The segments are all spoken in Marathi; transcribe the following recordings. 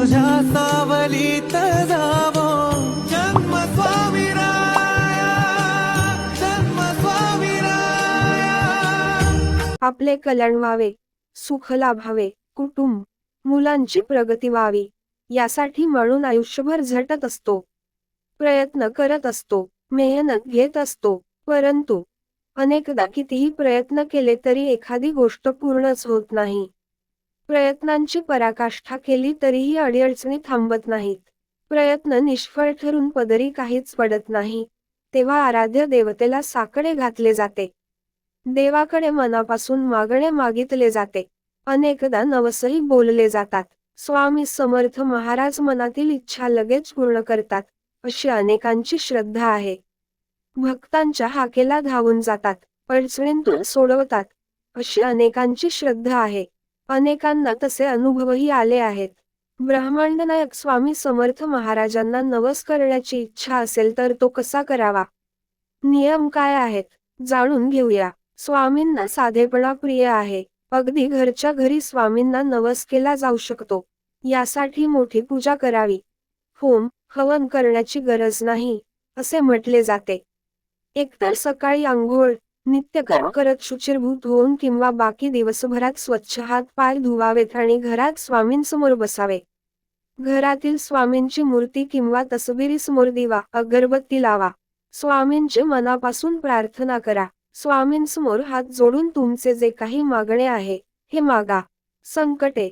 तुझ्या सावलीत जावो. जन्म स्वामी जन्म स्वामी आपले कल्याण व्हावे सुख लाभावे कुटुंब मुलांची प्रगती व्हावी यासाठी म्हणून आयुष्यभर झटत असतो. प्रयत्न करत असतो मेहनत घेत असतो परंतु अनेकदा कितीही प्रयत्न केले तरी एखादी गोष्ट पूर्णच होत नाही. प्रयत्नांची पराकाष्ठा केली तरीही अडीअडचणी थांबत नाहीत. प्रयत्न निष्फळ ठरून पदरी काहीच पडत नाही. तेव्हा आराध्य देवतेला साकडे घातले जाते. देवाकडे मनापासून मागणे मागितले जाते. अनेकदा नवसही बोलले जातात. स्वामी समर्थ महाराज मनातील इच्छा लगेच पूर्ण करतात अशी अनेकांची श्रद्धा आहे. भक्तांच्या हाकेला धावून जातात अडचणींतून सोडवतात अशी अनेकांची श्रद्धा आहे. अनेकांना तसे अनुभवही आले आहेत. ब्रह्मांडनायक स्वामी समर्थ महाराजांना नवस करण्याची इच्छा असेल तर तो कसा करावा? नियम काय आहेत? जाणून घेऊया. स्वामींना साधेपणा प्रिय आहे. अगदी घरच्या घरी स्वामींना नवस केला जाऊ शकतो. यासाठी मोठी पूजा करावी. होम हवन करण्याची गरज नाही असे म्हटले जाते. एकतर सकाळी आंघोळ नित्यकर्म करत शुचिरभूत होऊन किंवा बाकी दिवसभरात स्वच्छ हात पाय धुवावेत आणि घरात स्वामींसमोर बसावे. घरातील स्वामींची मूर्ती किंवा तसबिरीसमोर दिवा अगरबत्ती लावा. स्वामींचे मनापासून प्रार्थना करा. स्वामींसमोर हात जोडून तुमचे जे काही मागणे आहे हे मागा. संकटे.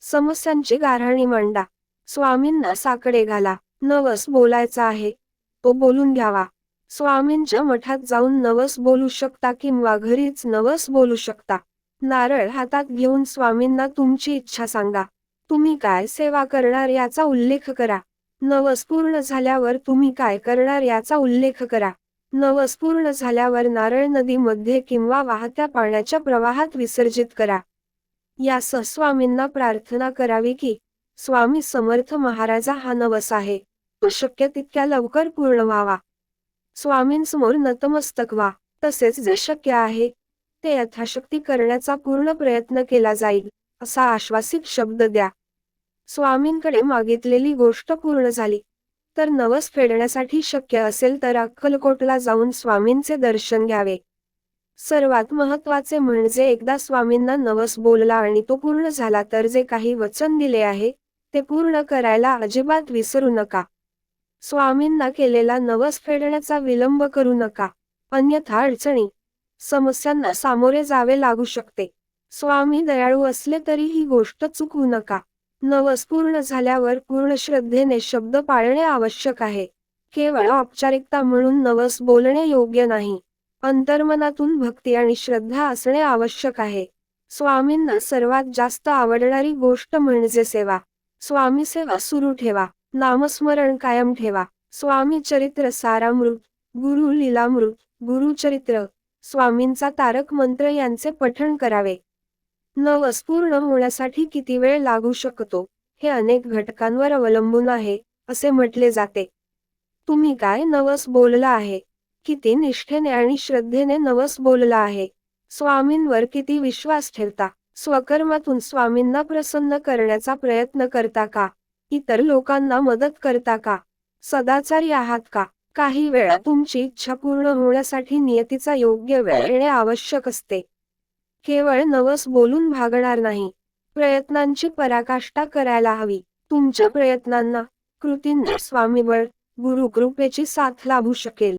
समस्यांची गाऱ्हाणी मांडा. स्वामींना साकडे घाला. नवस बोलायचा आहे. तो बोलून घ्यावा. स्वामींच्या मठात जाऊन नवस बोलू शकता किंवा घरीच नवस बोलू शकता. नारळ हातात घेऊन स्वामींना तुमची इच्छा सांगा. तुम्ही काय सेवा करणार याचा उल्लेख करा. नवस पूर्ण झाल्यावर तुम्ही काय करणार याचा उल्लेख करा. नवस पूर्ण झाल्यावर नारळ नदीमध्ये किंवा वाहत्या पाण्याच्या प्रवाहात विसर्जित करा. या स्वामींना प्रार्थना करावी की स्वामी समर्थ महाराजा हा नवस आहे. तो शक्य तितक्या लवकर पूर्ण व्हावा. स्वामींसमोर नतमस्तक व्हा. तसेच जे शक्य आहे ते यथाशक्ती करण्याचा पूर्ण प्रयत्न केला जाईल असा आश्वासित शब्द द्या. स्वामींकडे मागितलेली गोष्ट पूर्ण झाली. तर नवस फेडण्यासाठी शक्य असेल तर अक्कलकोटला जाऊन स्वामींचे दर्शन घ्यावे. सर्वात महत्त्वाचे म्हणजे एकदा स्वामींना नवस बोलला आणि तो पूर्ण झाला तर जे काही वचन दिले आहे ते पूर्ण करायला अजिबात विसरू नका. स्वामींना केलेला नवस फेडण्याचा विलंब करू नका. अन्यथा अडचणी समस्यांना सामोरे जावे लागू शकते. स्वामी दयाळू असले तरी ही गोष्ट चुकवू नका. नवस पूर्ण झाल्यावर पूर्ण श्रद्धेने शब्द पाळणे आवश्यक आहे. केवळ औपचारिकता म्हणून नवस बोलणे योग्य नाही. अंतर्मनातून भक्ती आणि श्रद्धा असणे आवश्यक आहे. स्वामींना सर्वात जास्त आवडणारी गोष्ट म्हणजे सेवा. स्वामी सेवा सुरू ठेवा. नामस्मरण कायम ठेवा. स्वामी चरित्र सारामृत गुरु लीलामृत गुरुचरित्र स्वामींचा तारक मंत्र यांचे पठण करावे. नवस पूर्ण होण्यासाठी किती वेळ लागू शकतो? हे अनेक घटकांवर अवलंबून आहे असे म्हटले जाते. तुम्ही काय नवस बोलला आहे? किती निष्ठेने आणि श्रद्धेने नवस बोलला आहे? स्वामींवर किती विश्वास ठेवता? स्वकर्मातून स्वामींना प्रसन्न करण्याचा प्रयत्न करता का? इतर लोकांना मदत करता का? सदाचारी आहात का? काही वेळा तुमची इच्छा पूर्ण होण्यासाठी नियतीचा योग्य वेळ येणे आवश्यक असते. केवळ नवस बोलून भागणार नाही. प्रयत्नांची पराकाष्ठा करायला हवी. तुमच्या प्रयत्नांना कृतींना स्वामीबळ गुरुकृपेची साथ लाभू शकेल.